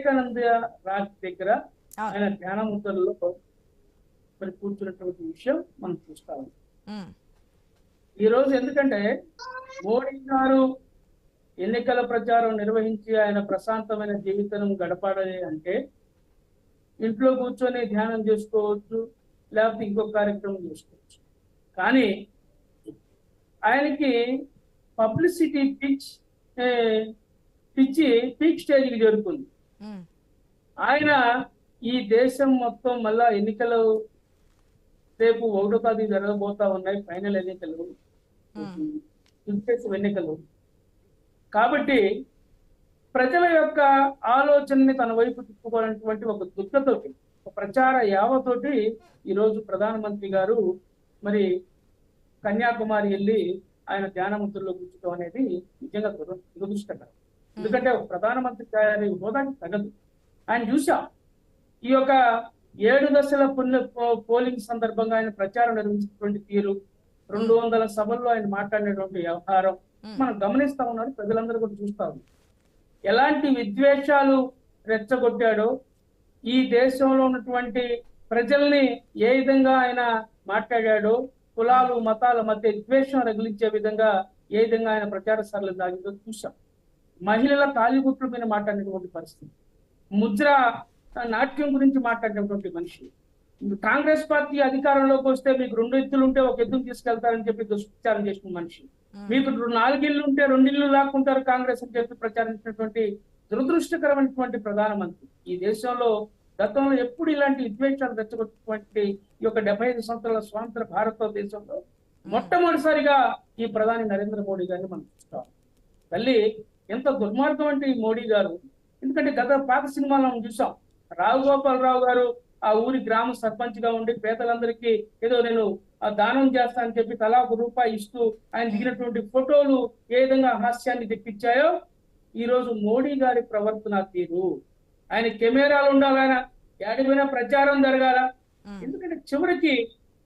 వివేకానంద రాజ్ దగ్గర. ఆయన ధ్యానముద్రలో మరి కూర్చున్నటువంటి విషయం మనం చూస్తా ఉన్నాం. ఈ రోజు ఎందుకంటే మోడీ గారు ఎన్నికల ప్రచారం నిర్వహించి ఆయన ప్రశాంతమైన జీవితం గడపాలి అంటే ఇంట్లో కూర్చొని ధ్యానం చేసుకోవచ్చు లేకపోతే ఇంకొక కార్యక్రమం చేసుకోవచ్చు. కానీ ఆయనకి పబ్లిసిటీ పిచ్ పిచ్చి పీక్ స్టేజ్కి చేరుకుంది ఆయన ఈ దేశం మొత్తం మళ్ళా ఎన్నికలు రేపు ఒకటో తారీఖు జరగబోతా ఉన్నాయి ఫైనల్ ఎన్నికలు. ఎన్నికలు. కాబట్టి ప్రజల యొక్క ఆలోచనని తన వైపు తిప్పుకోవాలనేటువంటి ఒక దుఃఖతోటి ఒక ప్రచార యావతోటి ఈరోజు ప్రధానమంత్రి గారు మరి కన్యాకుమారి వెళ్ళి ఆయన ధ్యానమంత్రుల్లో కూర్చోవడం అనేది నిజంగా దుర- దురదృష్టకరం. ఎందుకంటే ప్రధానమంత్రి గారి హోదాకి తగదు. ఆయన చూసాం ఈ యొక్క ఏడు దశల పుణ్య పోలింగ్ సందర్భంగా ఆయన ప్రచారం నిర్వహించినటువంటి తీరు రెండు వందల సభల్లో ఆయన మాట్లాడినటువంటి వ్యవహారం ఉమ్, మనం గమనిస్తా ఉన్నారు ప్రజలందరూ కూడా చూస్తా ఉన్నారు. ఎలాంటి విద్వేషాలు రెచ్చగొట్టాడో ఈ దేశంలో ఉన్నటువంటి ప్రజల్ని ఏ విధంగా ఆయన మాట్లాడాడో కులాలు మతాల మధ్య విద్వేషం రగిలించే విధంగా ఏ విధంగా ఆయన ప్రచార సరళి దాగిందో చూసాం మహిళల తాలిగుట్ల మీద మాట్లాడినటువంటి పరిస్థితి. ముద్ర నాట్యం గురించి మాట్లాడినటువంటి మనిషి. కాంగ్రెస్ పార్టీ అధికారంలోకి వస్తే మీకు రెండు ఎత్తులు ఉంటే ఒక ఎత్తులు తీసుకెళ్తారని చెప్పి దుష్ప్రచారం చేసిన మనిషి. మీకు నాలుగిళ్ళు ఉంటే రెండిళ్ళు లాక్కుంటారు కాంగ్రెస్ అని చెప్పి ప్రచారించినటువంటి దురదృష్టకరమైనటువంటి ప్రధానమంత్రి. ఈ దేశంలో గతంలో ఎప్పుడు ఇలాంటి విద్వేషాలు రెచ్చగొట్టినటువంటి ఈ యొక్క డెబ్బై ఐదు సంవత్సరాల స్వాతంత్ర భారతదేశంలో మొట్టమొదటిసారిగా ఈ ప్రధాని నరేంద్ర మోడీ గారిని మనం చూస్తాం. తల్లి ఎంత దుర్మార్గం అంటే ఈ మోడీ గారు? ఎందుకంటే గత పాత సినిమాలో మనం చూసాం. రావు గారు ఆ ఊరి గ్రామ సర్పంచ్గా ఉండి పేదలందరికీ ఏదో నేను దానం చేస్తా అని చెప్పి తలా ఒక రూపాయి ఇస్తూ ఆయన దిగినటువంటి ఫోటోలు ఏ విధంగా హాస్యాన్ని తెప్పించాయో ఈ రోజు మోడీ గారి ప్రవర్తన తీరు. ఆయన కెమెరాలు ఉండాలఆయన ఏడిపోయినా ప్రచారం జరగాల? ఎందుకంటే చివరికి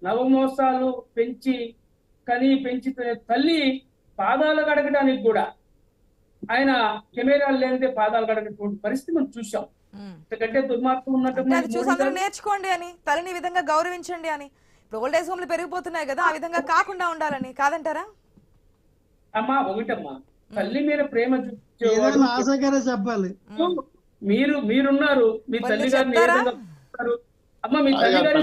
నవమోసాలు పెంచి కని పెంచి తల్లి పాదాలు గడగడానికి కూడా ఆయన కెమెరాలు లేనిదే పాదాలు గడగటువంటి పరిస్థితి మనం చూసాం. ఎందుకంటే దుర్మార్గం ఉన్నట్టు చూసి అందరూ నేర్చుకోండి అని తల్లిని ఈ విధంగా గౌరవించండి అని. ఇప్పుడు ఓల్డ్ ఏజ్ హోమ్లు పెరిగిపోతున్నాయి కదా ఆ విధంగా కాకుండా ఉండాలని కాదంటారా? అమ్మా ఒకటమ్మా తల్లి మీద ప్రేమ ఆశగానే చెప్పాలి. మీరు మీరున్నారు మీ తల్లి గారిని ఏ చెప్తారా? విధంగా చూస్తారు? అమ్మ మీ అయ్యా, తల్లి గారిని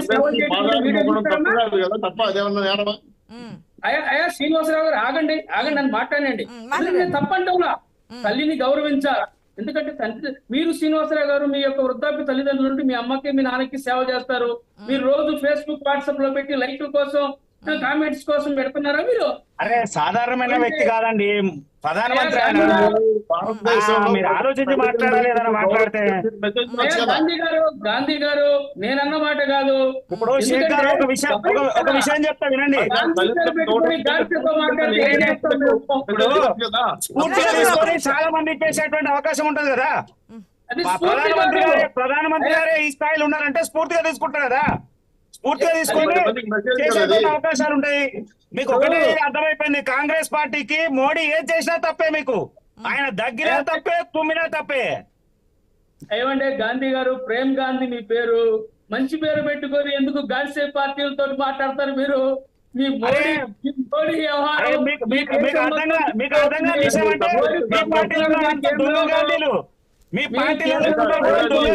అయ్యా శ్రీనివాసరావు గారు ఆగండి ఆగండి అని మాట్లాడండి. ఉమ్, తల్లిని గౌరవించాలి? ఎందుకంటే తండ్రి మీరు శ్రీనివాసరావు గారు మీ యొక్క వృద్ధాప్య తల్లిదండ్రులు మీ అమ్మకి మీ నాన్నకి సేవ చేస్తారు. మీరు రోజు ఫేస్బుక్ వాట్సాప్లో పెట్టి లైక్ల కోసం కామెంట్స్ కోసం పెడుతున్నారా మీరు అరే సాధారణమైన వ్యక్తి కాదండి ప్రధానమంత్రి ఆయన భారతదేశంలో ఆ, మీరు ఆలోచించి మాట్లాడాలి ఏదైనా మాట్లాడితే. గాంధీ గారు గాంధీ గారు నేనన్న మాట కాదు ఇప్పుడు షేక్ గారు ఒక విషయం ఒక ఒక విషయం చెప్తా వినండి? ఇప్పుడు కదా? స్ఫూర్తిగా తీసుకొని చాలా మంది చేసేటువంటి అవకాశం ఉంటుంది కదా ప్రధానమంత్రి. గారే ప్రధానమంత్రి గారే ఈ స్థాయిలో ఉన్నారంటే స్ఫూర్తిగా తీసుకుంటారు కదా స్ఫూర్తిగా తీసుకొని చేసేటువంటి కదా. అవకాశాలు ఉంటాయి. మీకు ఒకటే అర్థమైపోయింది. కాంగ్రెస్ పార్టీకి మోడీ ఏం చేసినా తప్పే మీకు. ఆయన దగ్గర తప్పే తుమ్మినా తప్పే. ఏమంటే గాంధీ గారు ప్రేమ్ గాంధీ మీ పేరు. మంచి పేరు పెట్టుకొని ఎందుకు గాడ్సే పార్టీలతో మాట్లాడతారు మీరు? మీ పార్టీలో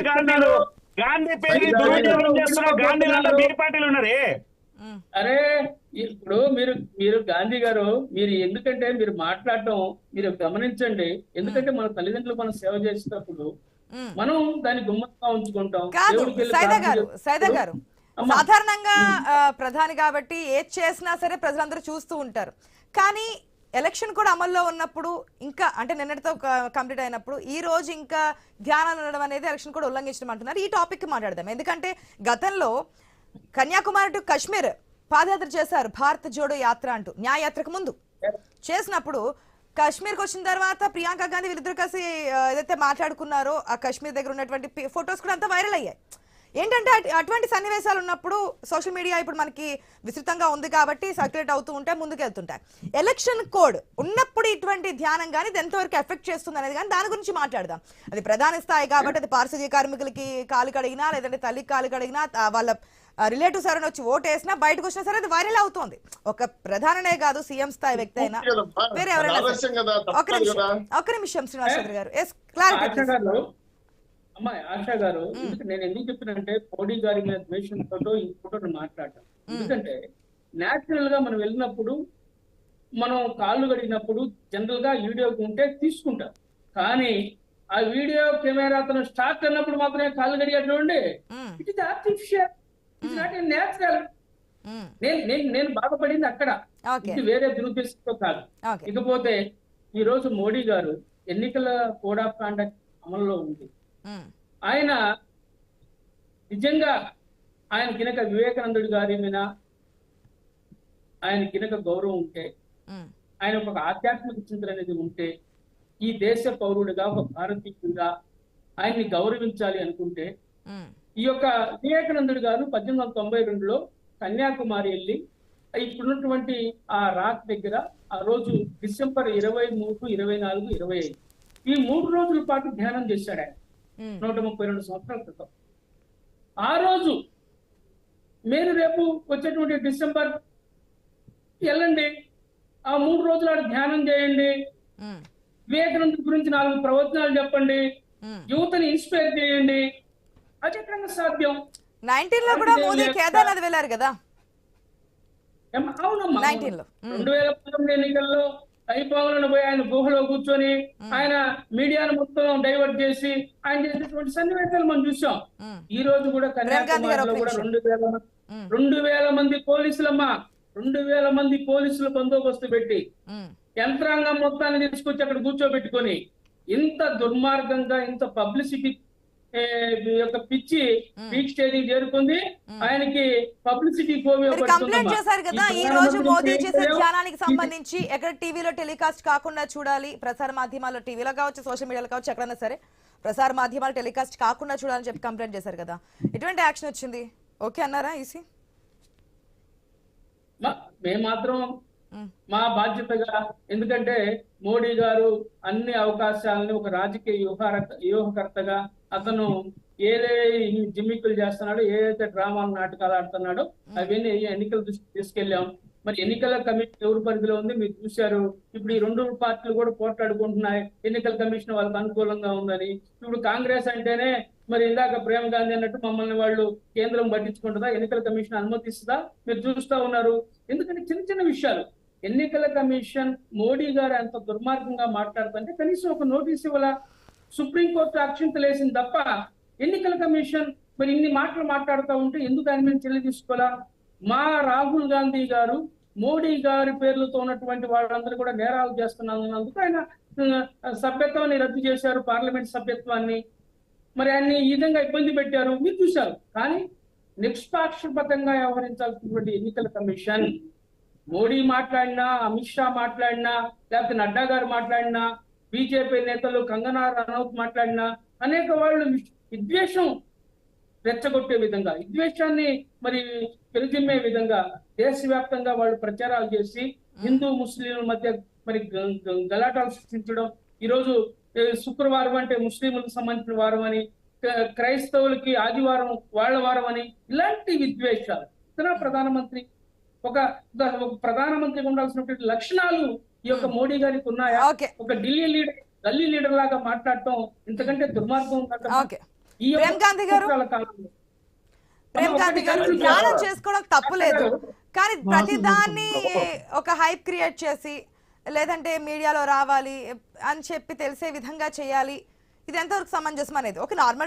గాంధీలు. గాంధీ పేరు దుర్వినియోగం చేస్తున్న గాంధీలలో మీ పార్టీలు అరే ఇప్పుడు మీరు మీరు గాంధీ గారు మీరు ఎందుకంటే మీరు మాట్లాడటం మీరు గమనించండి. ఎందుకంటే మన తల్లిదండ్రులు మనం సేవ చేసేటప్పుడు. మనం దాన్ని గుమ్మంగా ఉంచుకుంటాం. గారు గారు. సాధారణంగా ప్రధాని కాబట్టి ఏది చేసినా సరే ప్రజలందరూ చూస్తూ ఉంటారు. కానీ ఎలక్షన్ కూడా అమల్లో ఉన్నప్పుడు ఇంకా అంటే నిన్నటితో కంప్లీట్ అయినప్పుడు ఈ రోజు ఇంకా ధ్యానం ఉండడం అనేది ఎలక్షన్ కూడా ఉల్లంఘించడం అంటున్నారు. ఈ టాపిక్ మాట్లాడదాం. ఎందుకంటే గతంలో కన్యాకుమారి టు కాశ్మీర్ పాదయాత్ర చేశారు భారత్ జోడో యాత్ర అంటూ న్యాయయాత్రకు ముందు. చేసినప్పుడు కాశ్మీర్కి వచ్చిన తర్వాత ప్రియాంక గాంధీ వీళ్ళిద్దరు కలిసి ఏదైతే మాట్లాడుకున్నారో ఆ కాశ్మీర్ దగ్గర ఉన్నటువంటి ఫొటోస్ కూడా అంతా వైరల్ అయ్యాయి. ఏంటంటే అటు- అటువంటి సన్నివేశాలు ఉన్నప్పుడు సోషల్ మీడియా ఇప్పుడు మనకి విస్తృతంగా ఉంది కాబట్టి సర్క్యులేట్ అవుతూ ఉంటాయి ముందుకెళ్తుంటాయి. ఎలక్షన్ కోడ్ ఉన్నప్పుడు ఇటువంటి ధ్యానం కానీ ఇది ఎంతవరకు ఎఫెక్ట్ చేస్తుంది అనేది కానీ దాని గురించి మాట్లాడదాం. అది ప్రధాన స్థాయి కాబట్టి అది పారిశుద్ధ్య కార్మికులకి కాలు కడిగినా లేదంటే తల్లికి కాలు కడిగినా వాళ్ళ రిలేటివ్స్ ఎవరైనా వచ్చి ఓటు వేసినా బయటకు వచ్చినా సరే అది వైరల్ అవుతోంది. ఒక ప్రధాననే కాదు సీఎం స్థాయి వ్యక్తి అయినా. వేరే ఎవరైనా ఒక నిమిషం ఒక నిమిషం శ్రీనివాస్ గారు. ఎస్ క్లారిటీ గారు అమ్మాయి ఆశా గారు నేను ఎందుకు చెప్పినంటే మోడీ గారి మీద ద్వేషంతో ఇంకోటి మాట్లాడటం. ఎందుకంటే నేచురల్గా మనం వెళ్ళినప్పుడు మనం కాళ్ళు కడిగినప్పుడు జనరల్గా వీడియో ఉంటే తీసుకుంటాం. కానీ ఆ వీడియో కెమెరా అతను స్టార్ట్ అన్నప్పుడు మాత్రమే కాళ్ళు కడిగేటువంటి it is artificial it not a natural నేను నేను నేను బాధపడింది అక్కడ. ఇది వేరే దురుద్దేశంతో కాదు. ఇకపోతే ఈ రోజు మోడీ గారు ఎన్నికల కోడ్ ఆఫ్ కాండక్ట్ అమల్లో ఉంది. ఆయన నిజంగా ఆయన కినక వివేకానందుడు గారి మీద ఆయన కినక గౌరవం ఉంటే ఆయన ఒక ఆధ్యాత్మిక చింతన అనేది ఉంటే ఈ దేశ పౌరుడిగా ఒక భారతీయుడిగా ఆయన్ని గౌరవించాలి అనుకుంటే ఈ యొక్క వివేకానందుడు గారు పద్దెనిమిది వందల తొంభై రెండులో కన్యాకుమారి వెళ్ళి ఇప్పుడున్నటువంటి ఆ రాక్ దగ్గర ఆ రోజు డిసెంబర్ ఇరవై మూడు ఇరవై నాలుగు ఇరవై ఐదు ఈ మూడు రోజుల పాటు ధ్యానం చేశాడు ఆయన. నూట ముప్పై రెండు సంవత్సరాల క్రితం. ఆ రోజు మీరు రేపు వచ్చేటువంటి డిసెంబర్ వెళ్ళండి. ఆ మూడు రోజులు ఆడ ధ్యానం చేయండి. వివేకానంద గురించి నాలుగు ప్రవచనాలు చెప్పండి. యువతని ఇన్స్పైర్ చేయండి. అది సాధ్యం. నైన్టీన్లో కూడా మోదీ కేదార్నాథ్ వెళ్ళారు కదా? అవునమ్మా. 19 లో. మ్మ్. రెండు వేల పంతొమ్మిది ఎన్నికల్లో అయిపోవాలని పోయి ఆయన గుహలో కూర్చొని ఆయన మీడియాను మొత్తం డైవర్ట్ చేసి ఆయన చేసినటువంటి సన్నివేశాలు మనం చూసాం. ఈ రోజు కూడా కన్యాకుమారిలో కూడా. రెండు వేల. రెండు వేల మంది పోలీసులమ్మా రెండు వేల మంది పోలీసులు బందోబస్తు పెట్టి. యంత్రాంగం మొత్తాన్ని తీసుకొచ్చి అక్కడ కూర్చోబెట్టుకొని ఇంత దుర్మార్గంగా ఇంత పబ్లిసిటీ యొక్క పిచ్చి పీక్ స్టేజ్ చేరుకుంది. ఆయనకి పబ్లిసిటీ కంప్లైంట్ చేశారు కదా ఈ రోజు మోదీ చేసే ధ్యానానికి సంబంధించి ఎక్కడ టీవీలో టెలికాస్ట్ కాకుండా చూడాలి ప్రసార మాధ్యమాల్లో టీవీలో కావచ్చు సోషల్ మీడియాలో కావచ్చు ఎక్కడైనా సరే ప్రసార మాధ్యమాలు టెలికాస్ట్ కాకుండా చూడాలని చెప్పి కంప్లైంట్ చేశారు కదా. ఎటువంటి యాక్షన్ వచ్చింది? ఓకే అన్నారా ఈసీ? మేము మాత్రం. మా బాధ్యతగా. ఎందుకంటే మోడీ గారు అన్ని అవకాశాలని ఒక రాజకీయ వ్యూహార వ్యూహకర్తగా అతను ఏదే జిమ్మిక్కులు చేస్తున్నాడో ఏదైతే డ్రామాలు నాటకాలు ఆడుతున్నాడో అవన్నీ ఎన్నికల దృష్టికి తీసుకెళ్ళాం మరి ఎన్నికల కమిషన్ ఎవరి పరిధిలో ఉంది? మీరు చూశారు. ఇప్పుడు ఈ రెండు పార్టీలు కూడా పోట్లాడుకుంటున్నాయి. ఎన్నికల కమిషన్ వాళ్ళకి అనుకూలంగా ఉందని. ఇప్పుడు కాంగ్రెస్ అంటేనే మరి ఇందాక ప్రేమ గాంధీ అన్నట్టు మమ్మల్ని వాళ్ళు కేంద్రం పట్టించుకుంటుందా? ఎన్నికల కమిషన్ అనుమతిస్తుందా? మీరు చూస్తా ఉన్నారు. ఎందుకంటే చిన్న చిన్న విషయాలు. ఎన్నికల కమిషన్ మోడీ గారు ఎంత దుర్మార్గంగా మాట్లాడుతుంటే కనీసం ఒక నోటీస్ ఇవ్వాల. సుప్రీంకోర్టు అక్షింతలు వేసింది తప్ప ఎన్నికల కమిషన్ మరి ఇన్ని మాటలు మాట్లాడుతూ ఉంటే ఎందుకు దాని మీద చర్య తీసుకోవాలా? మా రాహుల్ గాంధీ గారు మోడీ గారి పేర్లతో ఉన్నటువంటి వాళ్ళందరూ కూడా నేరాలు చేస్తున్నందుకు ఆయన సభ్యత్వాన్ని రద్దు చేశారు పార్లమెంట్ సభ్యత్వాన్ని. మరి ఆయన్ని ఈ విధంగా ఇబ్బంది పెట్టారు. మీరు చూశారు. కానీ నిష్పాక్షపాతంగా వ్యవహరించాల్సినటువంటి ఎన్నికల కమిషన్ మోడీ మాట్లాడినా అమిత్ షా మాట్లాడినా లేకపోతే నడ్డా గారు మాట్లాడినా బీజేపీ నేతలు కంగనా రనౌత్ మాట్లాడినా అనేక వాళ్ళు విద్వేషం రెచ్చగొట్టే విధంగా విద్వేషాన్ని మరి పెరిజిమ్మే విధంగా దేశవ్యాప్తంగా వాళ్ళు ప్రచారాలు చేసి హిందూ ముస్లింల మధ్య మరి గలాటాలు సృష్టించడం ఈరోజు శుక్రవారం అంటే ముస్లింలకు సంబంధించిన వారం అని క్రైస్తవులకి ఆదివారం వాళ్ళ వారం అని ఇలాంటి విద్వేషాలు. ఇతర ప్రధానమంత్రి ఒక ప్రధానమంత్రికి ఉండాల్సినటువంటి లక్షణాలు ఈ యొక్క మోడీ గారికి ఉన్నాయా? ఓకే ఒక ఢిల్లీ లీడర్ గల్లీ లీడర్ లాగా మాట్లాడటం ఇంతకంటే దుర్మార్గం ఈ యొక్క ప్రేమ్ గాంధీ గారు? సంవత్సరాల కాలంలో. ప్రేమ్ గాంధీ గారు ధ్యానం. చేసుకోవడం తప్పులేదు. కానీ ప్రతిదాన్ని ఒక హైప్ క్రియేట్ చేసి లేదంటే మీడియాలో రావాలి అని చెప్పి తెలిసే విధంగా చేయాలి. ఇది ఎంతవరకు సమంజసం అనేది? ఒక నార్మల్